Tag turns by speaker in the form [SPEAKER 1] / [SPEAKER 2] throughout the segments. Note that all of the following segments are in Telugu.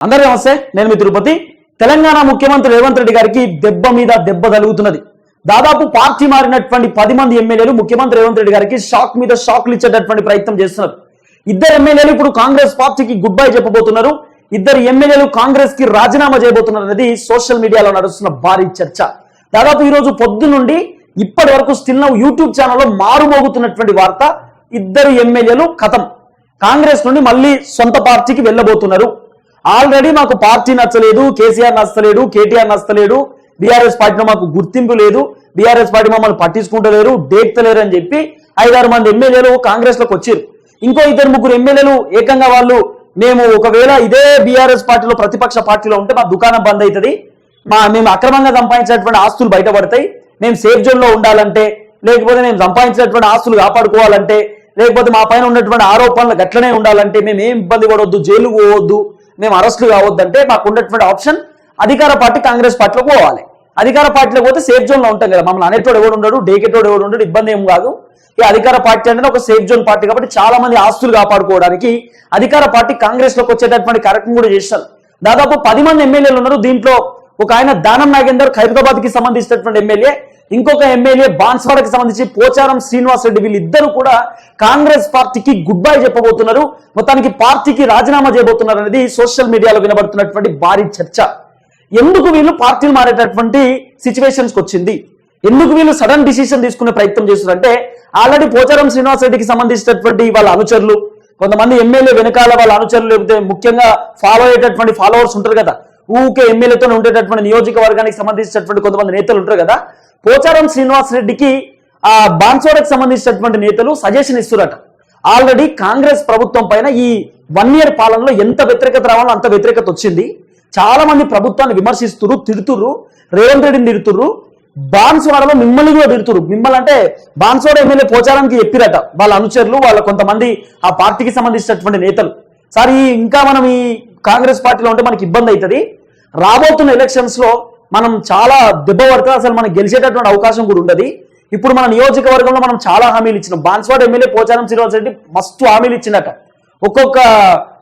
[SPEAKER 1] అందరికీ నమస్తే నేను మీ తిరుపతి. తెలంగాణ ముఖ్యమంత్రి రేవంత్ రెడ్డి గారికి దెబ్బ మీద దెబ్బ తలుగుతున్నది దాదాపు పార్టీ మారినటువంటి పది మంది ఎమ్మెల్యేలు ముఖ్యమంత్రి రేవంత్ రెడ్డి గారికి షాక్ మీద షాక్లు ఇచ్చేటటువంటి ప్రయత్నం చేస్తున్నారు. ఇద్దరు ఎమ్మెల్యేలు ఇప్పుడు కాంగ్రెస్ పార్టీకి గుడ్ బై చెప్పబోతున్నారు. ఇద్దరు ఎమ్మెల్యేలు కాంగ్రెస్కి రాజీనామా చేయబోతున్నారు అనేది సోషల్ మీడియాలో నడుస్తున్న భారీ చర్చ. దాదాపు ఈ రోజు పొద్దు నుండి ఇప్పటి వరకు స్టిల్ నవ్ యూట్యూబ్ ఛానల్లో మారుమోగుతున్నటువంటి వార్త ఇద్దరు ఎమ్మెల్యేలు కథం. కాంగ్రెస్ నుండి మళ్ళీ సొంత పార్టీకి వెళ్ళబోతున్నారు. ఆల్రెడీ మాకు పార్టీ నచ్చలేదు కేసీఆర్ నచ్చలేడు కేటీఆర్ నచ్చలేడు బీఆర్ఎస్ పార్టీలో మాకు గుర్తింపు లేదు బీఆర్ఎస్ పార్టీ మమ్మల్ని పట్టించుకుంటలేరు డేక్తలేరు అని చెప్పి ఐదారు మంది ఎమ్మెల్యేలు కాంగ్రెస్లోకి వచ్చారు. ఇంకో ఇద్దరు ముగ్గురు ఎమ్మెల్యేలు ఏకంగా వాళ్ళు మేము ఒకవేళ ఇదే బీఆర్ఎస్ పార్టీలో ప్రతిపక్ష పార్టీలో ఉంటే మా దుకాణం బంద్ అవుతుంది. మా మేము అక్రమంగా సంపాదించినటువంటి ఆస్తులు బయటపడతాయి. మేము సేఫ్ జోన్లో ఉండాలంటే లేకపోతే మేము సంపాదించినటువంటి ఆస్తులు కాపాడుకోవాలంటే లేకపోతే మా పైన ఉన్నటువంటి ఆరోపణలు గట్లనే ఉండాలంటే మేము ఏం ఇబ్బంది పడవద్దు జైలుకు పోవద్దు. మేము అరెస్టులు కావద్దంటే మాకు ఉన్నటువంటి ఆప్షన్ అధికార పార్టీ కాంగ్రెస్ పార్టీలోకి పోవాలి. అధికార పార్టీలో పోతే సేఫ్ జోన్లో ఉంటాం కదా. మమ్మల్ని అనేటోడు ఎవడు ఉండడు డేకెటోడు ఎవడు ఉండడు ఇబ్బంది ఏం కాదు. ఈ అధికార పార్టీ అంటే ఒక సేఫ్ జోన్ పార్టీ కాబట్టి చాలా మంది ఆస్తులు కాపాడుకోవడానికి అధికార పార్టీ కాంగ్రెస్లోకి వచ్చేటటువంటి కార్యక్రమం కూడా చేశారు దాదాపు పది మంది ఎమ్మెల్యేలు ఉన్నారు దీంట్లో. ఒక ఆయన దానం నాగేందర్ హైదరాబాద్కి సంబంధించినటువంటి ఎమ్మెల్యే ఇంకొక ఎమ్మెల్యే బాన్స్వాడకి సంబంధించి పోచారం శ్రీనివాస్ రెడ్డి వీళ్ళిద్దరూ కూడా కాంగ్రెస్ పార్టీకి గుడ్ బై చెప్పబోతున్నారు. మొత్తానికి పార్టీకి రాజీనామా చేయబోతున్నారు అనేది సోషల్ మీడియాలో వినబడుతున్నటువంటి భారీ చర్చ. ఎందుకు వీళ్ళు పార్టీలు మారేటటువంటి సిచ్యువేషన్స్ వచ్చింది? ఎందుకు వీళ్ళు సడన్ డిసిషన్ తీసుకునే ప్రయత్నం చేస్తున్నారంటే ఆల్రెడీ పోచారం శ్రీనివాస్ రెడ్డికి సంబంధించినటువంటి వాళ్ళ అనుచరులు కొంతమంది ఎమ్మెల్యే వెనకాల వాళ్ళ అనుచరులు లేకపోతే ముఖ్యంగా ఫాలో అయ్యేటటువంటి ఫాలోవర్స్ ఉంటారు కదా ఊకే ఎమ్మెల్యేతో ఉండేటటువంటి నియోజకవర్గానికి సంబంధించినటువంటి కొంతమంది నేతలు ఉంటారు కదా. పోచారం శ్రీనివాస్ రెడ్డికి ఆ బాన్సోడకు సంబంధించినటువంటి నేతలు సజెషన్ ఇస్తున్నారట ఆల్రెడీ కాంగ్రెస్ ప్రభుత్వం పైన ఈ వన్ ఇయర్ పాలనలో ఎంత వ్యతిరేకత రావాలో అంత వ్యతిరేకత వచ్చింది. చాలా మంది ప్రభుత్వాన్ని విమర్శిస్తురు తిడుతురు రేవంత్ రెడ్డిని తిడుతురు బాన్సువాడలో మిమ్మల్ని కూడా తిడుతురు మిమ్మల్ని అంటే బాన్సువాడ ఎమ్మెల్యే పోచారానికి చెప్పిరట వాళ్ళ అనుచరులు వాళ్ళ కొంతమంది ఆ పార్టీకి సంబంధించినటువంటి నేతలు. సార్ ఇంకా మనం ఈ కాంగ్రెస్ పార్టీలో ఉంటే మనకి ఇబ్బంది అవుతుంది. రాబోతున్న ఎలక్షన్స్లో మనం చాలా దెబ్బ పడుతుంది అసలు మనం గెలిచేటటువంటి అవకాశం కూడా ఉండదు. ఇప్పుడు మన నియోజకవర్గంలో మనం చాలా హామీలు ఇచ్చినాం. బాన్స్వాడ్ ఎమ్మెల్యే పోచారం శ్రీనివాస్ రెడ్డి మస్తు హామీలు ఇచ్చిందట ఒక్కొక్క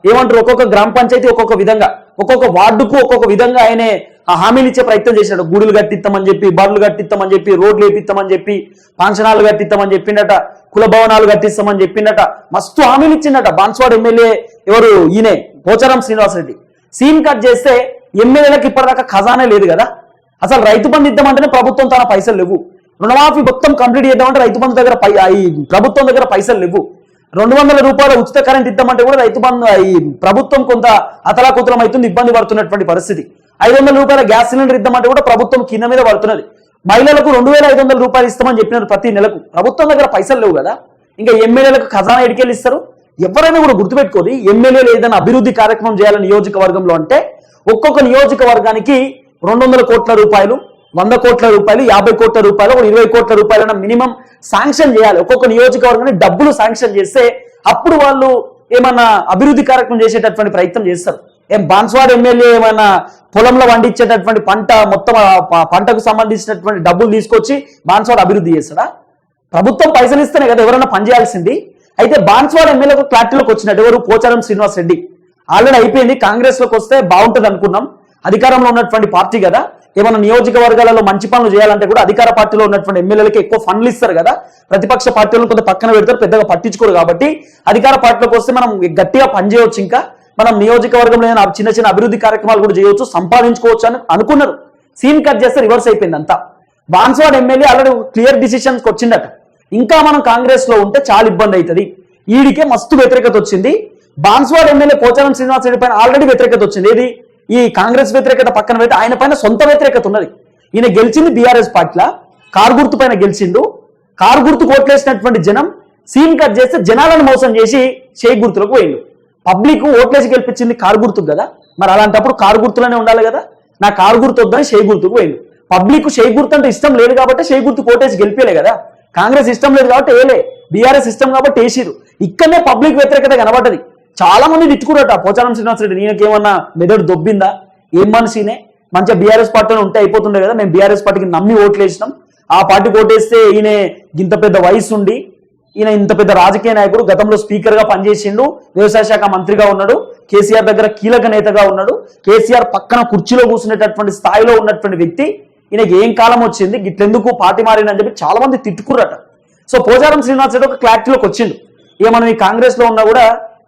[SPEAKER 1] ఏమంటారు? ఒక్కొక్క గ్రామ పంచాయతీ ఒక్కొక్క విధంగా. ఒక్కొక్క వార్డుకు ఒక్కొక్క విధంగా ఆయనే ఆ హామీలు ఇచ్చే ప్రయత్నం చేశాడు గుడులు కట్టిస్తామని చెప్పి బడులు కట్టిస్తామని చెప్పి రోడ్లు వేపిస్తామని చెప్పి పాంచనాలు కట్టిస్తామని చెప్పిండట. కుల భవనాలు కట్టిస్తామని చెప్పిండట. మస్తు హామీలు ఇచ్చిండట. బాన్స్వాడ్ ఎమ్మెల్యే ఎవరు? ఈయనే పోచారం శ్రీనివాస్ రెడ్డి సీన్ కట్ చేస్తే ఎమ్మెల్యేలకు ఇప్పటిదాకా ఖజానే లేదు కదా? అసలు రైతు బంధు ఇద్దామంటేనే ప్రభుత్వం తన పైసలు లేవు. రుణమాఫీ మొత్తం కంప్లీట్ చేద్దామంటే రైతు బంధు దగ్గర ఈ ప్రభుత్వం దగ్గర పైసలు లేవు. రెండు వందల రూపాయల ఉచిత కరెంట్ ఇద్దామంటే కూడా రైతు బంధు ఈ ప్రభుత్వం కొంత అతలాకుతలం అవుతుంది ఇబ్బంది పడుతున్నటువంటి పరిస్థితి. ఐదు వందల రూపాయల గ్యాస్ సిలిండర్ ఇద్దామంటే కూడా ప్రభుత్వం కింద మీద పడుతున్నది. మహిళలకు రెండు వేల ఐదు వందల రూపాయలు ఇస్తామని చెప్పినారు ప్రతి నెలకు. ప్రభుత్వం దగ్గర పైసలు లేవు కదా? ఇంకా ఎమ్మెల్యేలకు ఖజానా ఎడికెళ్ళి ఇస్తారు? ఎవరైనా కూడా గుర్తుపెట్టుకోది ఎమ్మెల్యేలు ఏదైనా అభివృద్ధి కార్యక్రమం చేయాలని నియోజకవర్గంలో అంటే ఒక్కొక్క నియోజకవర్గానికి రెండు వందల కోట్ల రూపాయలు వంద కోట్ల రూపాయలు యాభై కోట్ల రూపాయలు ఒక ఇరవై కోట్ల రూపాయలన్న మినిమం శాంక్షన్ చేయాలి. ఒక్కొక్క నియోజకవర్గానికి డబ్బులు శాంక్షన్ చేస్తే అప్పుడు వాళ్ళు ఏమన్నా అభివృద్ధి కార్యక్రమం చేసేటటువంటి ప్రయత్నం చేస్తారు. ఏం బాన్స్వాడ్ ఎమ్మెల్యే ఏమైనా పొలంలో పండించేటటువంటి పంట మొత్తం పంటకు సంబంధించినటువంటి డబ్బులు తీసుకొచ్చి బాన్స్వాడ్ అభివృద్ధి చేస్తాడా? ప్రభుత్వం పైసలు ఇస్తేనే కదా ఎవరైనా పనిచేయాల్సింది అయితే బాన్స్వాడ ఎమ్మెల్యేకు క్లారిటీలోకి వచ్చినట్టు ఎవరు? పోచారం శ్రీనివాస్ రెడ్డి. ఆల్రెడీ అయిపోయింది. కాంగ్రెస్లోకి వస్తే బాగుంటుంది అనుకున్నాం. అధికారంలో ఉన్నటువంటి పార్టీ కదా. ఏమైనా నియోజకవర్గాలలో మంచి పనులు చేయాలంటే కూడా అధికార పార్టీలో ఉన్నటువంటి ఎమ్మెల్యేలకి ఎక్కువ ఫండ్లు ఇస్తారు కదా. ప్రతిపక్ష పార్టీలను కొంత పక్కన పెడతారు పెద్దగా పట్టించుకోరు కాబట్టి అధికార పార్టీలోకి వస్తే మనం గట్టిగా పనిచేయవచ్చు ఇంకా. మనం నియోజకవర్గంలో చిన్న చిన్న అభివృద్ధి కార్యక్రమాలు కూడా చేయవచ్చు సంపాదించుకోవచ్చు అని అనుకున్నారు. సీన్ కట్ చేస్తే రివర్స్ అయిపోయింది అంతా బాన్స్వాడ్ ఎమ్మెల్యే ఆల్రెడీ క్లియర్ డిసిషన్స్కి వచ్చిందట ఇంకా మనం కాంగ్రెస్లో ఉంటే చాలా ఇబ్బంది అవుతుంది. ఈడికే మస్తు వ్యతిరేకత వచ్చింది. బాన్స్వాడ్ ఎమ్మెల్యే పోచారం శ్రీనివాస్ రెడ్డి పైన ఆల్రెడీ వ్యతిరేకత వచ్చింది. ఏది? ఈ కాంగ్రెస్ వ్యతిరేకత పక్కన పెడితే ఆయన పైన సొంత వ్యతిరేకత ఉన్నది. ఈయన గెలిచింది బీఆర్ఎస్ పార్టీల? కారు గుర్తు పైన గెలిచిండు. కారు గుర్తు కోట్లేసినటువంటి జనం సీన్ కట్ చేస్తే జనాలను మోసం చేసి షేక్ గుర్తులకు పోయిండు. పబ్లిక్ ఓట్లేసి గెలిపించింది కారు గుర్తుకు కదా? మరి అలాంటప్పుడు కారు గుర్తులోనే ఉండాలి కదా? నా కారు గుర్తు వద్దని షేక్ గుర్తుకు పోయిండు. పబ్లిక్ షేక్ గుర్తు అంటే ఇష్టం లేదు కాబట్టి షేక్ గుర్తు కోటేసి గెలిపేలే కదా? కాంగ్రెస్ ఇష్టం లేదు కాబట్టి ఏలే. బీఆర్ఎస్ ఇష్టం కాబట్టి వేసిరు ఇక్కడనే పబ్లిక్ వ్యతిరేకత కనబడ్డది. చాలా మంది తిట్టుకురట పోచారం శ్రీనివాస్ రెడ్డి ఈయనకేమన్నా మెదడు దొబ్బిందా? ఏం మనిషినే? మంచిగా బీఆర్ఎస్ పార్టీలో ఉంటే అయిపోతుండే కదా. మేము బీఆర్ఎస్ పార్టీకి నమ్మి ఓట్లు వేసినాం ఆ పార్టీకి ఓటేస్తే ఈయన ఇంత పెద్ద వయసు ఉండి ఈయన ఇంత పెద్ద రాజకీయ నాయకుడు గతంలో స్పీకర్గా పనిచేసిండు వ్యవసాయ శాఖ మంత్రిగా ఉన్నాడు కేసీఆర్ దగ్గర కీలక నేతగా ఉన్నాడు. కేసీఆర్ పక్కన కుర్చీలో కూర్చునేటటువంటి స్థాయిలో ఉన్నటువంటి వ్యక్తి ఈయనకి ఏం కాలం వచ్చింది? గిట్లెందుకు పార్టీ మారిందని చెప్పి చాలా మంది తిట్టుకుర్రట. సో పోచారం శ్రీనివాస్ రెడ్డి ఒక క్లారిటీలోకి వచ్చిండు. ఇక మనం ఈ కాంగ్రెస్లో ఉన్నా కూడా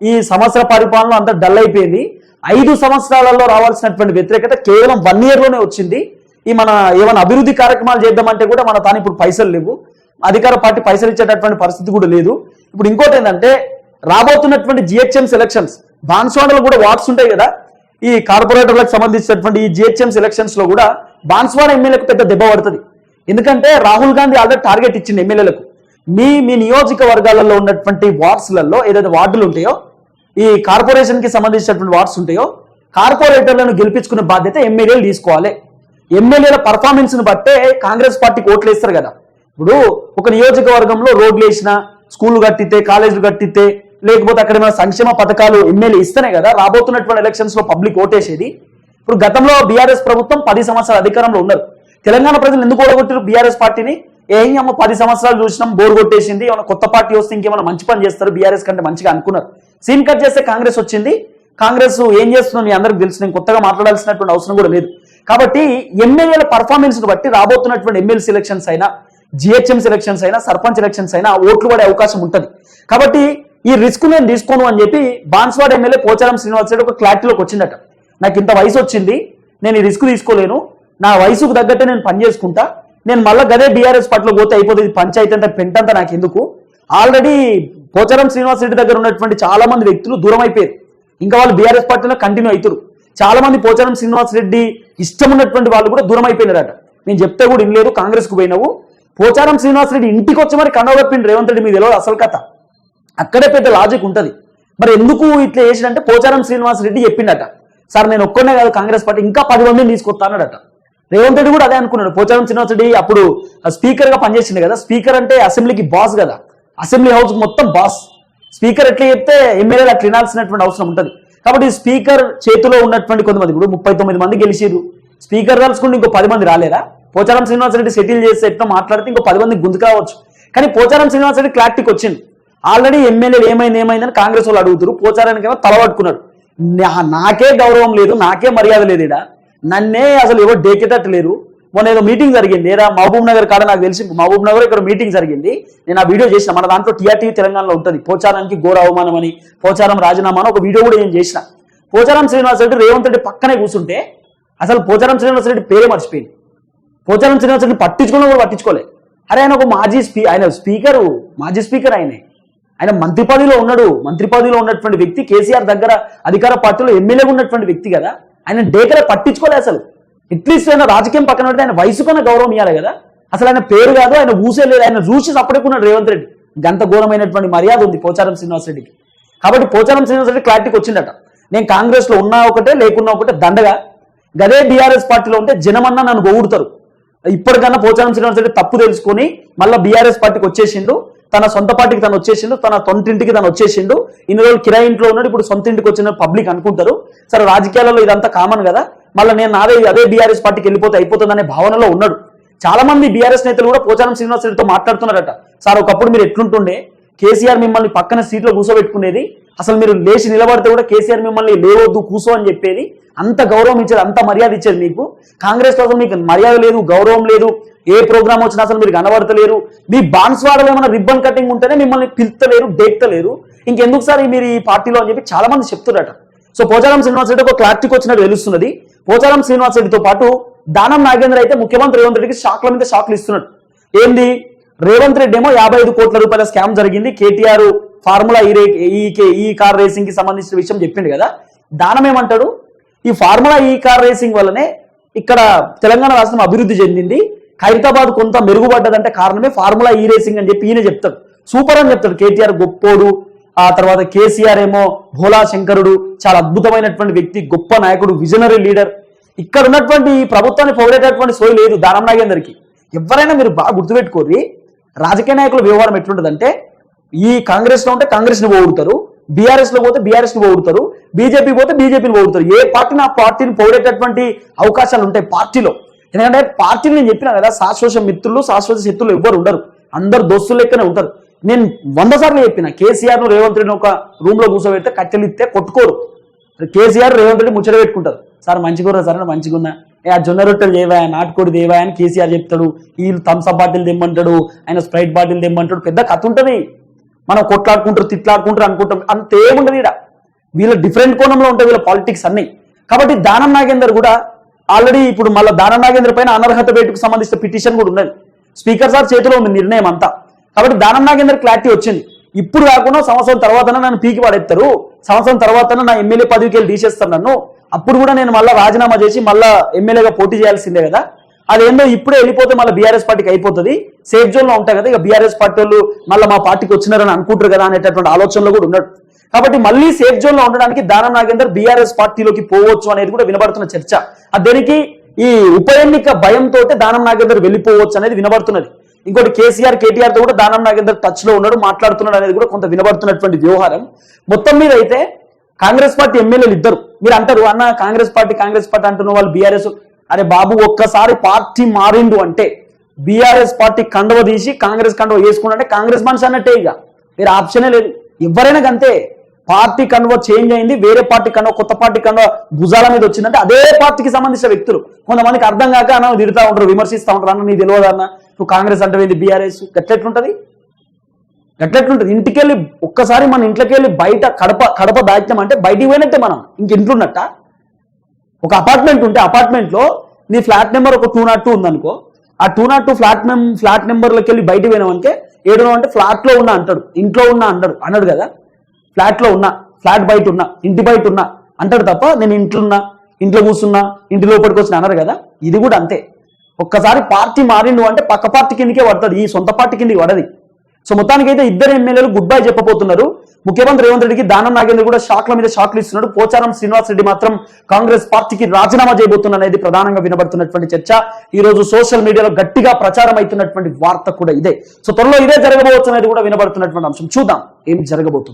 [SPEAKER 1] ఈ సంవత్సర పరిపాలన అంతా డల్ అయిపోయింది. ఐదు సంవత్సరాలలో రావాల్సినటువంటి వ్యతిరేకత కేవలం వన్ ఇయర్లోనే వచ్చింది. ఈ మన ఏమైనా అభివృద్ధి కార్యక్రమాలు చేద్దామంటే కూడా మన తాను ఇప్పుడు పైసలు లేవు. అధికార పార్టీ పైసలు ఇచ్చేటటువంటి పరిస్థితి కూడా లేదు. ఇప్పుడు ఇంకోటి ఏంటంటే రాబోతున్నటువంటి జిహెచ్ఎంస్ ఎలక్షన్స్ బాన్స్వాడలు కూడా వార్డ్స్ ఉంటాయి కదా. ఈ కార్పొరేటర్లకు సంబంధించినటువంటి ఈ జిహెచ్ఎంస్ ఎలక్షన్స్లో కూడా బాన్స్వాడ ఎమ్మెల్యేలకు పెద్ద దెబ్బ పడుతుంది. ఎందుకంటే రాహుల్ గాంధీ ఆల్రెడీ టార్గెట్ ఇచ్చింది ఎమ్మెల్యేలకు. మీ మీ నియోజకవర్గాలలో ఉన్నటువంటి వార్డ్స్లలో ఏదైతే వార్డులు ఉంటాయో ఈ కార్పొరేషన్కి సంబంధించినటువంటి వార్డ్స్ ఉంటాయో కార్పొరేటర్లను గెలిపించుకునే బాధ్యత ఎమ్మెల్యేలు తీసుకోవాలి. ఎమ్మెల్యేల పర్ఫార్మెన్స్ను బట్టే కాంగ్రెస్ పార్టీకి ఓట్లు వేస్తారు కదా. ఇప్పుడు ఒక నియోజకవర్గంలో రోడ్లు వేసినా స్కూల్ కట్టితే కాలేజీలు కట్టితే లేకపోతే అక్కడ ఏమైనా సంక్షేమ పథకాలు ఎమ్మెల్యే ఇస్తేనే కదా రాబోతున్నటువంటి ఎలక్షన్స్లో పబ్లిక్ ఓటేసేది. ఇప్పుడు గతంలో బీఆర్ఎస్ ప్రభుత్వం పది సంవత్సరాలు అధికారంలో ఉన్నారు. తెలంగాణ ప్రజలు ఎందుకు ఓడగొట్టారు బీఆర్ఎస్ పార్టీని? ఏం అమ్మ పది సంవత్సరాలు చూసినాం బోర్ కొట్టేసింది ఏమైనా కొత్త పార్టీ వస్తే ఇంకేమైనా మంచి పని చేస్తారు బీఆర్ఎస్ కంటే మంచిగా అనుకున్నారు. సీన్ కట్ చేస్తే కాంగ్రెస్ వచ్చింది. కాంగ్రెస్ ఏం చేస్తుందో మీ అందరికి తెలుసు నేను కొత్తగా మాట్లాడాల్సినటువంటి అవసరం కూడా లేదు. కాబట్టి ఎమ్మెల్యేల పర్ఫార్మెన్స్ను బట్టి రాబోతున్నటువంటి ఎమ్మెల్యే సెలక్షన్స్ అయినా జిహెచ్ఎం సెలక్షన్స్ అయినా సర్పంచ్ ఎలక్షన్స్ అయినా ఓట్లు పడే అవకాశం ఉంటుంది. కాబట్టి ఈ రిస్క్ నేను తీసుకోను అని చెప్పి బాన్స్వాడ్ ఎమ్మెల్యే పోచారం శ్రీనివాస్ రెడ్డి ఒక క్లారిటీలోకి వచ్చిందట. నాకు ఇంత వయసు వచ్చింది నేను ఈ రిస్క్ తీసుకోలేను. నా వయసుకు తగ్గట్టే నేను పని చేసుకుంటా. నేను మళ్ళీ గదే బీఆర్ఎస్ పట్ల పోతే అయిపోతుంది పంచాయతీ అంతా పెంటంతా నాకు ఎందుకు ఆల్రెడీ పోచారం శ్రీనివాస్ రెడ్డి దగ్గర ఉన్నటువంటి చాలా మంది వ్యక్తులు దూరం అయిపోయారు. ఇంకా వాళ్ళు బీఆర్ఎస్ పార్టీలో కంటిన్యూ అవుతారు. చాలా మంది పోచారం శ్రీనివాస్ రెడ్డి ఇష్టం ఉన్నటువంటి వాళ్ళు కూడా దూరం అయిపోయినారట. నేను చెప్తే కూడా ఇన్ లేదు కాంగ్రెస్కు పోయినావు. పోచారం శ్రీనివాస్ రెడ్డి ఇంటికి వచ్చి మరి కండవప్పిండి రేవంత్ రెడ్డి మీద తెలియదు అసలు కథ. అక్కడే పెద్ద లాజిక్ ఉంటుంది. మరి ఎందుకు ఇట్లా చేసినంటే పోచారం శ్రీనివాస్ రెడ్డి చెప్పిండట. సార్ నేను ఒక్కనే కాదు కాంగ్రెస్ పార్టీ ఇంకా పది మందిని తీసుకొస్తానడట రేవంత్ రెడ్డి కూడా అదే అనుకున్నాడు. పోచారం శ్రీనివాస్ అప్పుడు స్పీకర్గా పనిచేసింది కదా. స్పీకర్ అంటే అసెంబ్లీకి బాస్ కదా. అసెంబ్లీ హౌస్ మొత్తం బాస్. స్పీకర్ ఎట్లా చెప్తే ఎమ్మెల్యేలు అట్లా వినాల్సినటువంటి అవసరం ఉంటుంది. కాబట్టి స్పీకర్ చేతిలో ఉన్నటువంటి కొంతమంది ఇప్పుడు ముప్పై తొమ్మిది మంది గెలిచిరు స్పీకర్ కలుసుకుంటే ఇంకో పది మంది రాలేరా? పోచారం శ్రీనివాస రెడ్డి సెటిల్ చేసి ఎట్లా మాట్లాడితే ఇంకో పది మంది గుంతు కావచ్చు కానీ పోచారం శ్రీనివాస్ రెడ్డి క్లారిటీకి వచ్చింది ఆల్రెడీ ఎమ్మెల్యేలు ఏమైంది ఏమైందని కాంగ్రెస్ వాళ్ళు అడుగుతారు పోచారానికి ఏమో తల పట్టుకున్నాడు నాకే గౌరవం లేదు నాకే మర్యాద లేదు ఈడ. నన్నే అసలు ఎవరు డేకేటట్టు లేరు మొన్న ఏదో మీటింగ్ జరిగింది ఏరా మహబూబ్ నగర్ కాడ నాకు తెలిసి మహబూబ్ నగర్ ఇక్కడ మీటింగ్ జరిగింది. నేను ఆ వీడియో చేసిన మన దాంట్లో టీఆర్టీవీ తెలంగాణలో ఉంటుంది. పోచారానికి ఘోర అవమానం అని పోచారం రాజీనామా అని ఒక వీడియో కూడా నేను చేసిన. పోచారం శ్రీనివాస్ రెడ్డి రేవంత్ రెడ్డి పక్కనే కూర్చుంటే అసలు పోచారం శ్రీనివాస్ రెడ్డి పేరే మర్చిపోయింది. పోచారం శ్రీనివాస్ రెడ్డి పట్టించుకున్నా కూడా పట్టించుకోలే. అరే ఆయన ఒక మాజీ స్పీ ఆయన స్పీకరు మాజీ స్పీకర్ ఆయనే. ఆయన మంత్రి పదవిలో ఉన్నాడు. మంత్రి పదవిలో ఉన్నటువంటి వ్యక్తి కేసీఆర్ దగ్గర అధికార పార్టీలో ఎమ్మెల్యేగా ఉన్నటువంటి వ్యక్తి కదా. ఆయన డేకర పట్టించుకోలే అసలు. అట్లీస్ట్ ఆయన రాజకీయం పక్కన పెడితే ఆయన వయసుకున్న గౌరవం ఇవ్వాలి కదా. అసలు ఆయన పేరు కాదు ఆయన ఊసే లేదు. ఆయన చూసి అప్పటికున్నాడు రేవంత్ రెడ్డి. గంత ఘోరమైనటువంటి మర్యాద ఉంది పోచారం శ్రీనివాస్ రెడ్డికి. కాబట్టి పోచారం శ్రీనివాస్ రెడ్డి క్లారిటీకి వచ్చిందట. నేను కాంగ్రెస్లో ఉన్నా ఒకటే లేకున్నా ఒకటే దండగా. గదే బీఆర్ఎస్ పార్టీలో ఉంటే జనమన్నా నన్ను పొగుడుతారు ఇప్పటికన్నా పోచారం శ్రీనివాస్ రెడ్డి తప్పు తెలుసుకొని మళ్ళీ బీఆర్ఎస్ పార్టీకి వచ్చేసిండు. తన సొంత పార్టీకి తను వచ్చేసిండు తన తొంతింటికి తను వచ్చేసిండు. ఇన్ని రోజులు కిరాయి ఇంట్లో ఉన్నాడు ఇప్పుడు సొంత ఇంటికి వచ్చిన పబ్లిక్ అనుకుంటారు. సరే రాజకీయాలలో ఇదంతా కామన్ కదా. మళ్ళీ నేను నాదే అదే బీఆర్ఎస్ పార్టీకి వెళ్ళిపోతే అయిపోతుందనే భావనలో ఉన్నాడు. చాలా మంది బీఆర్ఎస్ నేతలు కూడా పోచారం శ్రీనివాస్ రెడ్డితో మాట్లాడుతున్నారట. సార్ ఒకప్పుడు మీరు ఎట్లుంటుండే? కేసీఆర్ మిమ్మల్ని పక్కన సీట్లో కూర్చోబెట్టుకునేది అసలు మీరు లేచి నిలబడితే కూడా కేసీఆర్ మిమ్మల్ని లేవద్దు కూసో అని చెప్పేది. అంత గౌరవం ఇచ్చేది అంత మర్యాద ఇచ్చేది మీకు. కాంగ్రెస్లో మీకు మర్యాద లేదు గౌరవం లేదు ఏ ప్రోగ్రామ్ వచ్చినా అసలు మీరు కనబడతలేరు. మీ బాన్స్వాడలో ఏమైనా రిబ్బన్ కటింగ్ ఉంటేనే మిమ్మల్ని పిలుతలేరు డేక్తలేరు ఇంకెందుకు సార్ మీరు ఈ పార్టీలో అని చెప్పి చాలా మంది చెప్తున్నారట. సో పోచారం శ్రీనివాస్ రెడ్డి ఒక క్లారిటీకి వచ్చినట్టు తెలుస్తున్నది. పోచారం శ్రీనివాస్ రెడ్డితో పాటు దానం నాగేంద్ర అయితే ముఖ్యమంత్రి రేవంత్ రెడ్డికి షాక్ల మీద షాక్లు ఇస్తున్నాడు ఏంది? రేవంత్ రెడ్డి ఏమో యాభై ఐదు కోట్ల రూపాయల స్కామ్ జరిగింది. కేటీఆర్ ఫార్ములా ఈ ఈ కే- ఈ కార్ రేసింగ్కి సంబంధించిన విషయం చెప్పిండు కదా. దానం ఏమంటాడు? ఈ ఫార్ములా ఈ కార్ రేసింగ్ వల్లనే ఇక్కడ తెలంగాణ రాష్ట్రం అభివృద్ధి చెందింది. ఖైరతాబాద్ కొంత మెరుగుపడ్డదంటే కారణమే ఫార్ములా ఈ రేసింగ్ అని చెప్పి ఈయన చెప్తాడు. సూపర్ అని చెప్తాడు. కేటీఆర్ గొప్పోడు ఆ తర్వాత కేసీఆర్ ఏమో భోలా శంకరుడు చాలా అద్భుతమైనటువంటి వ్యక్తి గొప్ప నాయకుడు విజనరీ లీడర్. ఇక్కడ ఉన్నటువంటి ఈ ప్రభుత్వాన్ని పొగిడేటటువంటి సోయి లేదు దానం నాగేందర్కి. ఎవరైనా మీరు బాగా గుర్తుపెట్టుకోరి రాజకీయ నాయకుల వ్యవహారం ఎట్లుంటుందంటే ఈ కాంగ్రెస్లో ఉంటే కాంగ్రెస్ని పోగొడతారు బీఆర్ఎస్లో పోతే బీఆర్ఎస్ని పోగొడతారు బీజేపీ పోతే బీజేపీని పోగుతారు. ఏ పార్టీని ఆ పార్టీని పొగిడేటటువంటి అవకాశాలు ఉంటాయి పార్టీలో. ఎందుకంటే పార్టీని నేను చెప్పినా కదా శాశ్వత మిత్రులు శాశ్వత శత్రులు ఎవ్వరు ఉండరు. అందరు దోస్తులు లెక్కనే ఉంటారు. నేను వంద సార్లు చెప్పిన కేసీఆర్ను రేవంత్ రెడ్డిని ఒక రూమ్లో కూర్చోబెడితే కట్టెలిస్తే కొట్టుకోరు. కేసీఆర్ రేవంత్ రెడ్డి ముచ్చట పెట్టుకుంటారు. సార్ మంచిగా సార్ మంచిగా ఉన్నా. ఏ ఆ జొన్న రొట్టెలు దేవా నాటుకోడి దేవా? అని కేసీఆర్ చెప్తాడు. వీళ్ళు థమ్స్అప్ బాటిల్ తెమ్మంటాడు ఆయన స్ప్రైట్ బాటిల్ తెమ్మంటాడు. పెద్ద కథ ఉంటుంది. మనం కొట్లాడుకుంటారు తిట్లాడుకుంటారు అనుకుంటాం. అంతేముండదు ఈడ. వీళ్ళ డిఫరెంట్ కోణంలో ఉంటాయి వీళ్ళ పాలిటిక్స్ అన్నీ. కాబట్టి దానం నాగేందర్ కూడా ఆల్రెడీ ఇప్పుడు మళ్ళీ దానం నాగేందర్ పైన అనర్హత వేటుకు సంబంధించిన పిటిషన్ కూడా ఉన్నది స్పీకర్ సార్ చేతిలో ఉంది నిర్ణయం అంతా. కాబట్టి దానం నాగేందర్ క్లారిటీ వచ్చింది. ఇప్పుడు కాకుండా సంవత్సరం తర్వాత నన్ను పీకి పడేస్తారు సంవత్సరం తర్వాత నా ఎమ్మెల్యే పదవికి వెళ్ళి తీసేస్తాను నన్ను. అప్పుడు కూడా నేను మళ్ళీ రాజీనామా చేసి మళ్ళీ ఎమ్మెల్యేగా పోటీ చేయాల్సిందే కదా. అదేందో ఇప్పుడే వెళ్ళిపోతే మళ్ళీ బీఆర్ఎస్ పార్టీకి అయిపోతుంది. సేఫ్ జోన్లో ఉంటాయి కదా ఇక బీఆర్ఎస్ పార్టీ వాళ్ళు మళ్ళీ మా పార్టీకి వచ్చినారని అనుకుంటారు కదా అనేటటువంటి ఆలోచనలో కూడా ఉన్నాడు. కాబట్టి మళ్ళీ సేఫ్ జోన్లో ఉండడానికి దానం నాగేందర్ బీఆర్ఎస్ పార్టీలోకి పోవచ్చు అనేది కూడా వినబడుతున్న చర్చ. దేనికి? ఈ ఉప ఎన్నిక భయంతో దానం నాగేందర్ వెళ్ళిపోవచ్చు అనేది వినబడుతున్నది. ఇంకోటి కేసీఆర్ కేటీఆర్తో కూడా దానం నాగేందర్ టచ్లో ఉన్నాడు మాట్లాడుతున్నాడు అనేది కూడా కొంత వినబడుతున్నటువంటి వ్యవహారం. మొత్తం మీద అయితే కాంగ్రెస్ పార్టీ ఎమ్మెల్యేలు ఇద్దరు. మీరు అంటారు అన్న కాంగ్రెస్ పార్టీ కాంగ్రెస్ పార్టీ అంటున్న వాళ్ళు బీఆర్ఎస్ అరే బాబు ఒక్కసారి పార్టీ మారిండు అంటే బీఆర్ఎస్ పార్టీ కండవ తీసి కాంగ్రెస్ కండవ వేసుకుంటే కాంగ్రెస్ మనిషి అన్నట్టే ఇక. మీరు ఆప్షనే లేదు. ఎవరైనా అంతే పార్టీ కన్వో చేంజ్ అయింది వేరే పార్టీ కన్వో కొత్త పార్టీ కన్వో భుజాల మీద వచ్చిందంటే అదే పార్టీకి సంబంధించిన వ్యక్తులు. కొంతమందికి అర్థం కాక అన్న తిడతా ఉంటారు విమర్శిస్తూ ఉంటారు అన్న నీ తెలియదు అన్న? నువ్వు కాంగ్రెస్ అంటే బీఆర్ఎస్. గట్లెట్లుంటది? గట్లెట్లుంటది? ఇంటికెళ్ళి ఒక్కసారి మన ఇంట్లోకి వెళ్ళి బయట కడప కడప దాటినాం అంటే బయటికి పోయినట్టే మనం. ఇంక ఇంట్లున్నట్ట? ఒక అపార్ట్మెంట్ ఉంటే అపార్ట్మెంట్లో నీ ఫ్లాట్ నెంబర్ ఒక టూ నాట్ టూ ఉందనుకో ఆ two naught two flat num flat నెంబర్లోకి వెళ్ళి బయటికి పోయినామంటే ఏడు అంటే ఫ్లాట్లో ఉన్నా అంటాడు ఇంట్లో ఉన్నా అంటాడు అన్నాడు కదా? ఫ్లాట్లో ఉన్నా ఫ్లాట్ బయట ఉన్నా ఇంటి బయట ఉన్నా అంటాడు తప్ప నేను ఇంట్లోన్నా ఇంట్లో కూర్చున్నా ఇంటి లోపలికి వచ్చిన అన్నారు కదా? ఇది కూడా అంతే. ఒక్కసారి పార్టీ మారిండు అంటే పక్క పార్టీ కిందకే పడుతుంది ఈ సొంత పార్టీ కిందకి పడది. సో మొత్తానికి అయితే ఇద్దరు ఎమ్మెల్యేలు గుడ్ బై చెప్పబోతున్నారు. ముఖ్యమంత్రి రేవంత్ రెడ్డికి దానం నాగేంద్ర కూడా షాక్ల మీద షాక్లు ఇస్తున్నాడు. పోచారం శ్రీనివాస్ రెడ్డి మాత్రం కాంగ్రెస్ పార్టీకి రాజీనామా చేయబోతున్నారు అనేది ప్రధానంగా వినబడుతున్నటువంటి చర్చ. ఈ రోజు సోషల్ మీడియాలో గట్టిగా ప్రచారం అవుతున్నటువంటి వార్త కూడా ఇదే. సో త్వరలో ఇదే జరగబోవచ్చు అనేది కూడా వినబడుతున్నటువంటి అంశం. చూద్దాం ఏం జరగబోతుంది.